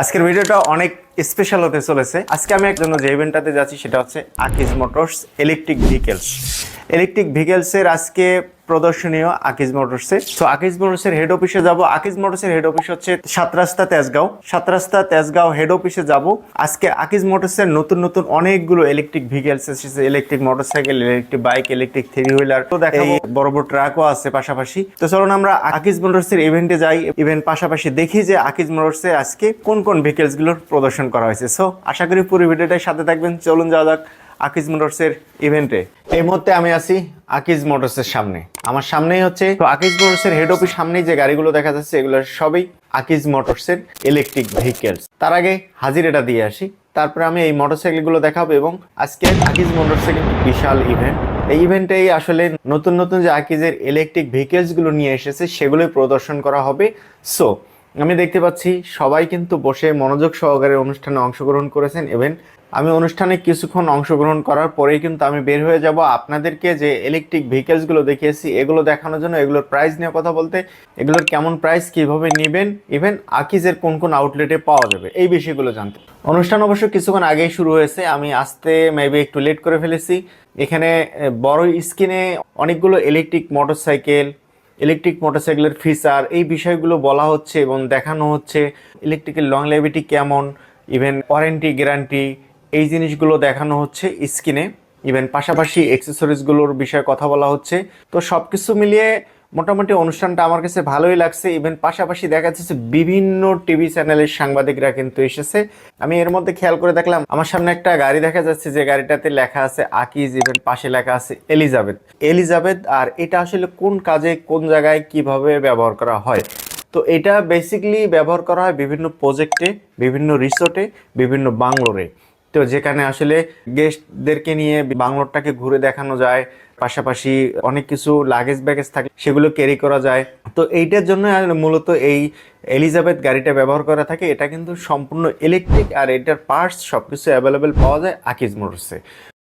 আজকের ভিডিওটা অনেক স্পেশাল হতে চলেছে। আজকে আমি একজন যে ইভেন্টটাতে যাচ্ছি, সেটা হচ্ছে Akij Motors electric vehicles electric ভেহিকেলসের আজকে প্রদর্শনীয় আকিজ মোটরসে। তো আকিজ মোটরসের হেড অফিসে যাব। আকিজ মোটরসের হেড অফিস হচ্ছে সাত রাস্তা তেজগাঁও। সাত রাস্তা তেজগাঁও হেড অফিসে যাব। আজকে আকিজ মোটরসের নতুন নতুন অনেকগুলো ইলেকট্রিক ভেহিকেলস এসেছে। Electric motorcycle electric bike electric three wheeler তো দেখাবো। বড় বড় ট্রাকও আছে পাশাপাশি। তো চলুন আমরা আকিজ মোটরসের ইভেন্টে যাই। ইভেন্ট পাশাপাশি দেখি যে আকিজ মোটরসে আজকে কোন কোন ভেহিকেলসগুলোর প্রদর্শন করা হয়েছে। সো আশা করি পুরো ভিডিওটার সাথে থাকবেন। চলুন যাওয়া যাক। আকিজ মোটরসের ইভেন্টে। এই মুহূর্তে আমি আছি আকিজ মোটরসের সামনে। আমার সামনেই হচ্ছে, তো আকিজ মোটরসের হেড অফিস সামনেই যে গাড়িগুলো দেখা যাচ্ছে, এগুলো সবই আকিজ মোটরসের ইলেকট্রিক ভেহিকেলস তার আগে হাজিরাটা দিয়ে আসি। তারপরে আমি এই মোটরসাইকেলগুলো দেখাবো এবং আজকে আকিজ মোটরসাইকেল বিশাল ইভেন্ট এই ইভেন্টেই আসলে নতুন নতুন যে আকিজের ইলেকট্রিক ভেহিকেলসগুলো নিয়ে এসেছে, সেগুলোই প্রদর্শন করা হবে। সো আমি দেখতে পাচ্ছি সবাই কিন্তু বসে মনোযোগ সহকারে অনুষ্ঠানে অংশগ্রহণ করেছেন। এবং আমি অনুষ্ঠানে কিছুক্ষণ অংশগ্রহণ করার পরেই কিন্তু আমি বের হয়ে যাব। আপনাদেরকে যে ইলেকট্রিক ভেহিকেলসগুলো দেখিয়েছি, এগুলো দেখানোর জন্য, এগুলোর প্রাইস নিয়ে কথা বলতে, এগুলোর কেমন প্রাইস কীভাবে নেবেন ইভেন আকিজের কোন কোন আউটলেটে পাওয়া যাবে, এই বিষয়গুলো জানতে। অনুষ্ঠান অবশ্য কিছুক্ষণ আগেই শুরু হয়েছে, আমি আসতে মেবি একটু লেট করে ফেলেছি। এখানে বড় স্ক্রিনে অনেকগুলো ইলেকট্রিক মোটরসাইকেল ইলেকট্রিক মোটরসাইকেলের ফিচার এই বিষয়গুলো বলা হচ্ছে এবং দেখানো হচ্ছে। ইলেকট্রিকের লং লেভিটি কেমন ইভেন ওয়ারেন্টি গ্যারান্টি এই জিনিসগুলো দেখানো হচ্ছে স্ক্রিনে। ইভেন পাশাপাশি অ্যাক্সেসরিজগুলোর বিষয়ে কথা বলা হচ্ছে। তো সব কিছু মিলিয়ে মোটামুটি অনুষ্ঠানটা আমার কাছে ভালোই লাগছে। ইভেন পাশাপাশি দেখা যাচ্ছে বিভিন্ন টিভি চ্যানেলের সাংবাদিকরা কিন্তু এসেছে। আমি এর মধ্যে খেয়াল করে দেখলাম, আমার সামনে একটা গাড়ি দেখা যাচ্ছে, যে গাড়িটাতে লেখা আছে আকিজ ইভেন পাশে লেখা আছে এলিজাবেথ। এলিজাবেথ, আর এটা আসলে কোন কাজে, কোন জায়গায়, কীভাবে ব্যবহার করা হয়? তো এটা বেসিক্যালি ব্যবহার করা হয় বিভিন্ন প্রজেক্টে বিভিন্ন রিসোর্টে বিভিন্ন বাংলোরে। তো যেখানে আসলে গেস্টদেরকে নিয়ে বাংলোরটাকে ঘুরে দেখানো যায়, পাশাপাশি অনেক কিছু লাগেজ ব্যাগেজ থাকে সেগুলো ক্যারি করা যায়। তো এইটার জন্য মূলত এই এলিজাবেথ গাড়িটা ব্যবহার করা থাকে। এটা কিন্তু সম্পূর্ণ ইলেকট্রিক আর এটার পার্টস সব কিছু অ্যাভেলেবেল পাওয়া যায় আকিজ মোটরসে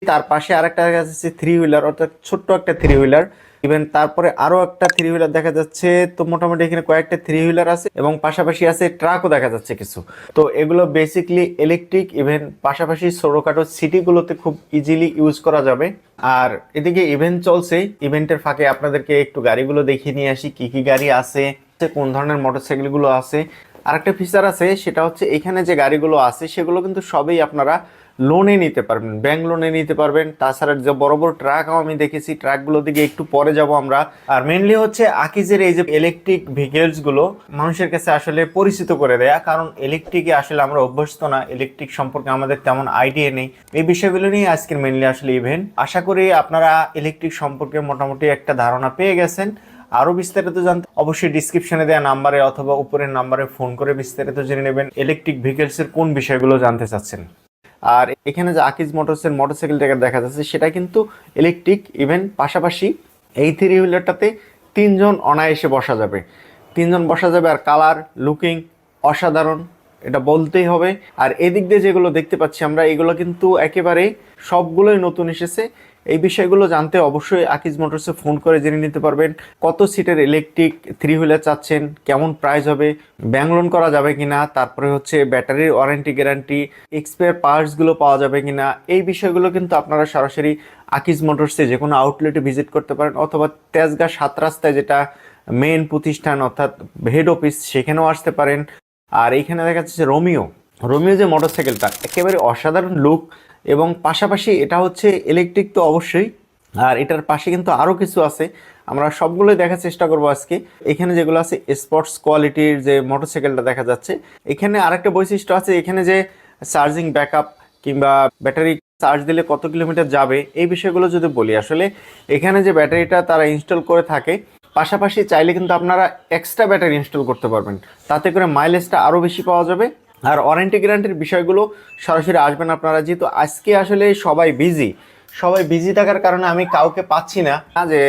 তার পাশে আরেকটা যাচ্ছে থ্রি হুইলার অর্থাৎ ছোট্ট একটা থ্রি হুইলার ইভেন তারপরে আরও একটা থ্রি হুইলার দেখা যাচ্ছে। তো মোটামুটি এখানে কয়েকটা থ্রি হুইলার আছে এবং পাশাপাশি আছে ট্রাকও দেখা যাচ্ছে কিছু। তো এগুলো বেসিকলি ইলেকট্রিক ইভেন পাশাপাশি ছোটখাটো সিটিগুলোতে খুব ইজিলি ইউজ করা যাবে। আর এদিকে ইভেন্ট চলছে। ইভেন্টের ফাঁকে আপনাদেরকে একটু গাড়িগুলো দেখিয়ে নিয়ে আসি। কি কি গাড়ি আছে? কোন ধরনের মোটরসাইকেলগুলো আছে? আরেকটা ফিচার আছে, সেটা হচ্ছে এখানে যে গাড়িগুলো আছে, সেগুলো কিন্তু সবই আপনারা লোনে নিতে পারবেন ব্যাংক লোনে নিতে পারবেন। তাছাড়া যে বড় বড় ট্রাকও আমি দেখেছি ট্রাকগুলো দিকে একটু পরে যাব আমরা। আর মেনলি হচ্ছে আকিজের এই যে ইলেকট্রিক ভেহিকেলসগুলো মানুষের কাছে আসলে পরিচিত করে দেয়া। কারণ ইলেকট্রিকে আসলে আমরা অভ্যস্ত না ইলেকট্রিক সম্পর্কে আমাদের তেমন আইডিয়া নেই। এই বিষয়গুলো নিয়ে আজকের মেনলি আসলে ইভেন্ট আশা করি আপনারা ইলেকট্রিক সম্পর্কে মোটামুটি একটা ধারণা পেয়ে গেছেন। আরও বিস্তারিত জানতে অবশ্যই ডিসক্রিপশনে দেওয়া নাম্বারে অথবা উপরের নাম্বারে ফোন করে বিস্তারিত জেনে নেবেন। ইলেকট্রিক ভেহিকেলস এর কোন বিষয়গুলো জানতে চাচ্ছেন। আর এখানে যে আকিজ মোটরসের মোটরসাইকেলটাকে দেখা যাচ্ছে, সেটা কিন্তু ইলেকট্রিক ইভেন পাশাপাশি এই থ্রি হুইলারটাতে তিনজন অনায়াসে বসা যাবে। তিনজন বসা যাবে আর কালার লুকিং অসাধারণ, এটা বলতেই হবে। আর এদিক দিয়ে যেগুলো দেখতে পাচ্ছি আমরা, এগুলো কিন্তু একেবারে সবগুলোই নতুন এসেছে। এই বিষয়গুলো জানতে অবশ্যই আকিজ মোটরসে ফোন করে জেনে নিতে পারবেন। কত সিটের ইলেকট্রিক থ্রি হুইলার চাচ্ছেন? কেমন প্রাইস হবে? ব্যাংক লোন করা যাবে কিনা? তারপরে হচ্ছে ব্যাটারির ওয়ারেন্টি গ্যারান্টি এক্সপায়ার পার্টসগুলো পাওয়া যাবে কিনা? এই বিষয়গুলো কিন্তু আপনারা সরাসরি আকিজ মোটরসে যে কোনো আউটলেটে ভিজিট করতে পারেন অথবা তেজগাঁ সাত রাস্তায় যেটা মেন প্রতিষ্ঠান অর্থাৎ হেড অফিস সেখানেও আসতে পারেন। আর এইখানে দেখা যাচ্ছে রোমিও রোমিও যে মোটরসাইকেলটা একেবারে অসাধারণ লুক এবং পাশাপাশি এটা হচ্ছে ইলেকট্রিক তো অবশ্যই। আর এটার পাশে কিন্তু আরও কিছু আছে। আমরা সবগুলোই দেখার চেষ্টা করব আজকে। এখানে যেগুলো আছে স্পোর্টস কোয়ালিটির যে মোটরসাইকেলটা দেখা যাচ্ছে। এখানে আরেকটা বৈশিষ্ট্য আছে, এখানে যে চার্জিং ব্যাকআপ কিংবা ব্যাটারি চার্জ দিলে কত কিলোমিটার যাবে, এই বিষয়গুলো যদি বলি। আসলে এখানে যে ব্যাটারিটা তারা ইনস্টল করে থাকে, পাশাপাশি চাইলে কিন্তু আপনারা এক্সট্রা ব্যাটারি ইনস্টল করতে পারবেন। তাতে করে মাইলেজটা আরও বেশি পাওয়া যাবে। আর ওয়ারেন্টি গ্যারান্টির বিষয়গুলো সরাসরি আসবেন আপনারা, যেহেতু আজকে আসলে সবাই বিজি সবাই বিজি থাকার কারণে আমি কাউকে পাচ্ছি না যে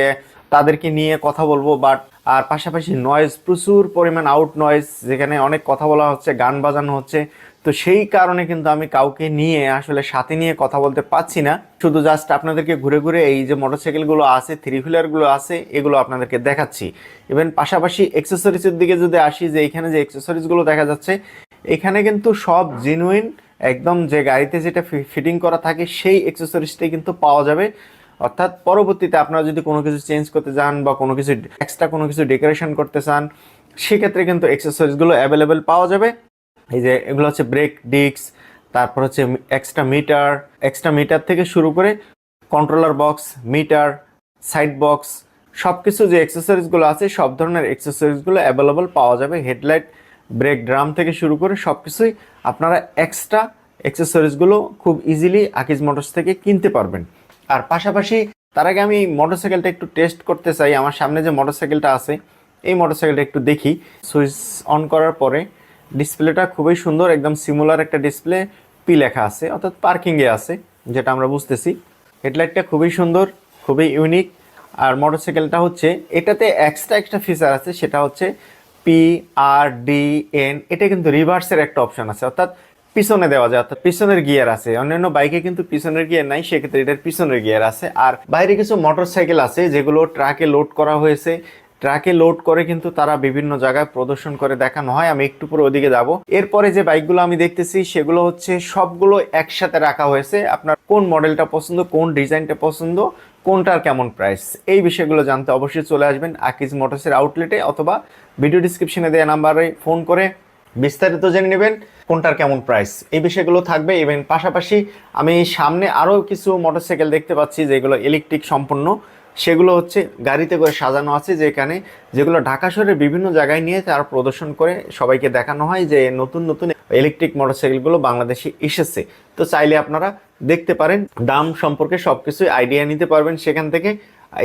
তাদেরকে নিয়ে কথা বলব বাট আর পাশাপাশি নয়েজ প্রচুর পরিমাণ আউট নয়েজ যেখানে অনেক কথা বলা হচ্ছে, গান বাজানো হচ্ছে। তো সেই কারণে কিন্তু আমি কাউকে নিয়ে, আসলে সাথে নিয়ে কথা বলতে পারছি না। শুধু জাস্ট আপনাদেরকে ঘুরে ঘুরে এই যে মোটরসাইকেলগুলো আছে থ্রি হুইলারগুলো আছে, এগুলো আপনাদেরকে দেখাচ্ছি। ইভেন পাশাপাশি অ্যাক্সেসরিজের দিকে যদি আসি, যে এখানে যে অ্যাক্সেসরিজগুলো দেখা যাচ্ছে এখানে কিন্তু সব জেনুইন একদম যে গাড়িতে যেটা ফিটিং করা থাকে, সেই অ্যাক্সেসরিজটাই কিন্তু পাওয়া যাবে। অর্থাৎ পরবর্তীতে আপনারা যদি কোনো কিছু চেঞ্জ করতে চান বা কোনো কিছু এক্সট্রা কোনো কিছু ডেকোরেশন করতে চান, সেক্ষেত্রে কিন্তু অ্যাক্সেসরিজগুলো অ্যাভেলেবেল পাওয়া যাবে। এই যে এগুলো হচ্ছে ব্রেক ডিস্ক তারপর হচ্ছে এক্সট্রা মিটার এক্সট্রা মিটার থেকে শুরু করে controller box metre side box সব কিছু যে অ্যাক্সেসরিজগুলো আছে, সব ধরনের অ্যাক্সেসরিজগুলো অ্যাভেলেবল পাওয়া যাবে। হেডলাইট ব্রেক ড্রাম থেকে শুরু করে সব কিছুই আপনারা এক্সট্রা অ্যাক্সেসরিজগুলো খুব ইজিলি আকিজ মোটরস থেকে কিনতে পারবেন। আর পাশাপাশি তার আগে আমি মোটরসাইকেলটা একটু টেস্ট করতে চাই। আমার সামনে যে মোটরসাইকেলটা আছে, এই মোটরসাইকেলটা একটু দেখি। সুইচ অন করার পরে ডিসপ্লেটা খুবই সুন্দর, একদম সিমুলার একটা ডিসপ্লে পি লেখা আছে, অর্থাৎ পার্কিংয়ে আছে, যেটা আমরা বুঝতেছি। হেডলাইটটা খুবই সুন্দর, খুবই ইউনিক আর মোটরসাইকেলটা হচ্ছে, এটাতে এক্সট্রা একটা ফিচার আছে, সেটা হচ্ছে পি আর ডি এন এটা কিন্তু রিভার্সের একটা অপশন আছে, অর্থাৎ পিছনে দেওয়া যায়, অর্থাৎ পিছনের গিয়ার আছে। অন্যান্য বাইকে কিন্তু পিছনের গিয়ার নাই, সেক্ষেত্রে এটার পিছনের গিয়ার আছে। আর বাইরে কিছু মোটরসাইকেল আছে, যেগুলো ট্রাকে লোড করা হয়েছে। ট্রাকে লোড করে কিন্তু তারা বিভিন্ন জায়গায় প্রদর্শন করে, দেখানো হয়। আমি একটু পরে ওদিকে যাব। এরপরে যে বাইকগুলো আমি দেখতেছি, সেগুলো হচ্ছে সবগুলো একসাথে রাখা হয়েছে। আপনার কোন মডেলটা পছন্দ, কোন ডিজাইনটা পছন্দ কোনটার কেমন প্রাইস এই বিষয়গুলো জানতে অবশ্যই চলে আসবেন আকিজ মোটরসের আউটলেটে অথবা ভিডিও ডিসক্রিপশনে দেওয়া নাম্বারে ফোন করে বিস্তারিত জেনে নেবেন কোনটার কেমন প্রাইস এই বিষয়গুলো থাকবে ইভেন পাশাপাশি আমি সামনে আরও কিছু মোটরসাইকেল দেখতে পাচ্ছি যেগুলো ইলেকট্রিক সম্পন্ন সেগুলো হচ্ছে গাড়িতে করে সাজানো আছে যেখানে, যেগুলো ঢাকা শহরের বিভিন্ন জায়গায় নিয়ে তারা প্রদর্শন করে, সবাইকে দেখানো হয় যে নতুন নতুন ইলেকট্রিক মোটরসাইকেলগুলো বাংলাদেশে এসেছে। তো চাইলে আপনারা দেখতে পারেন, দাম সম্পর্কে সব কিছুই আইডিয়া নিতে পারবেন সেখান থেকে।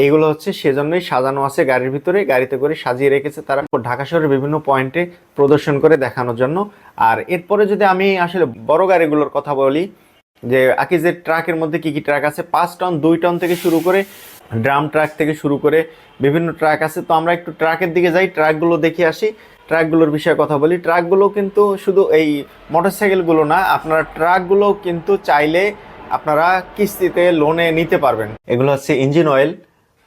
এগুলো হচ্ছে সেজন্যই সাজানো আছে গাড়ির ভিতরে, গাড়িতে করে সাজিয়ে রেখেছে তারা ঢাকা শহরের বিভিন্ন পয়েন্টে প্রদর্শন করে দেখানোর জন্য। আর এরপরে যদি আমি আসলে বড় গাড়িগুলোর কথা বলি, যে আকিজের ট্রাকের মধ্যে কি কি ট্রাক আছে, পাঁচ টন দুই টন থেকে শুরু করে ড্রাম ট্র্যাক থেকে শুরু করে বিভিন্ন ট্র্যাক আছে। তো আমরা একটু ট্রাকের দিকে যাই ট্র্যাকগুলো দেখে আসি। ট্র্যাকগুলোর বিষয়ে কথা বলি। ট্রাকগুলো কিন্তু শুধু এই মোটরসাইকেলগুলো না, আপনারা ট্রাকগুলো কিন্তু চাইলে আপনারা কিস্তিতে লোনে নিতে পারবেন। এগুলো হচ্ছে ইঞ্জিন অয়েল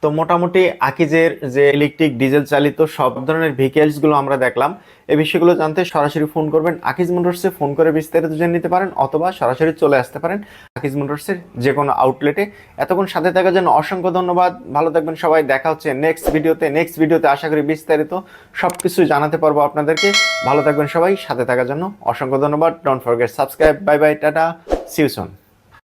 তো মোটামুটি আকিজের যে ইলেকট্রিক ডিজেল চালিত সব ধরনের ভেহিকেলসগুলো আমরা দেখলাম, এই বিষয়গুলো জানতে সরাসরি ফোন করবেন। আকিজ মোটরসে ফোন করে বিস্তারিত জেনে নিতে পারেন অথবা সরাসরি চলে আসতে পারেন আকিজ মোটরসের যে কোনো আউটলেটে এতক্ষণ সাথে থাকার জন্য অসংখ্য ধন্যবাদ। ভালো থাকবেন সবাই। দেখা হচ্ছে নেক্সট ভিডিওতে নেক্সট ভিডিওতে আশা করি বিস্তারিত সব কিছু জানাতে পারব আপনাদেরকে। ভালো থাকবেন সবাই। সাথে থাকার জন্য অসংখ্য ধন্যবাদ। Don't forget subscribe bye bye tata. See you soon